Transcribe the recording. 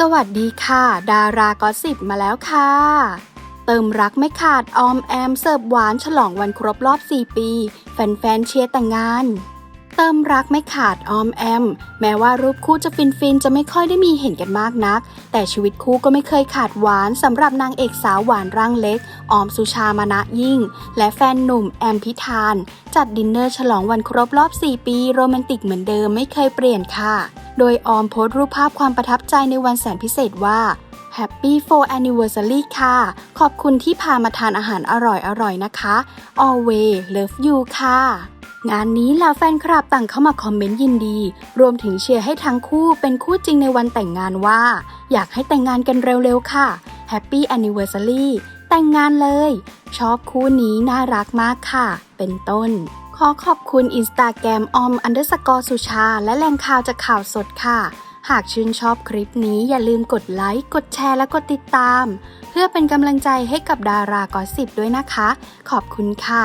สวัสดีค่ะ ดารากอสิบมาแล้วค่ะ เติมรักไม่ขาดออมแอมเสิร์ฟหวานฉลองวันครบรอบ 4 ปี แฟนๆเชียร์แต่งงาน เติมรักไม่ขาดออมแอม แม้ว่ารูปคู่จะฟินฟินๆ จะไม่ค่อยได้มีเห็นกันมากนัก แต่ชีวิตคู่ก็ไม่เคยขาดหวานสำหรับนางเอกสาวหวานร่างเล็ก ออมสุชามานะยิ่ง และแฟนหนุ่มแอมพิธาน จัดดินเนอร์ฉลองวันครบรอบ 4 ปี โรแมนติกเหมือนเดิมไม่เคยเปลี่ยนค่ะ โดยออมโพสต์รูปภาพความประทับใจในวันแสนพิเศษว่า Happy 4 Anniversary ค่ะ ขอบคุณที่พามาทานอาหารอร่อยๆนะคะ Always love you ค่ะ งานนี้เหล่าแฟนคลับต่างเข้ามาคอมเมนต์ยินดี รวมถึงเชียร์ให้ทั้งคู่เป็นคู่จริงในวันแต่งงานว่า อยากให้แต่งงานกันเร็วๆค่ะ Happy Anniversary แต่งงานเลย ชอบคู่นี้น่ารักมากค่ะ เป็นต้น ขอขอบคุณอินสตาแกรมออมอันเดอร์สกอร์สุชา และแหล่งข่าวจากข่าวสดค่ะ หากชื่นชอบคลิปนี้อย่าลืมกดไลค์ กดแชร์และกดติดตาม เพื่อเป็นกำลังใจให้กับดารากอสสิบด้วยนะคะ ขอบคุณค่ะ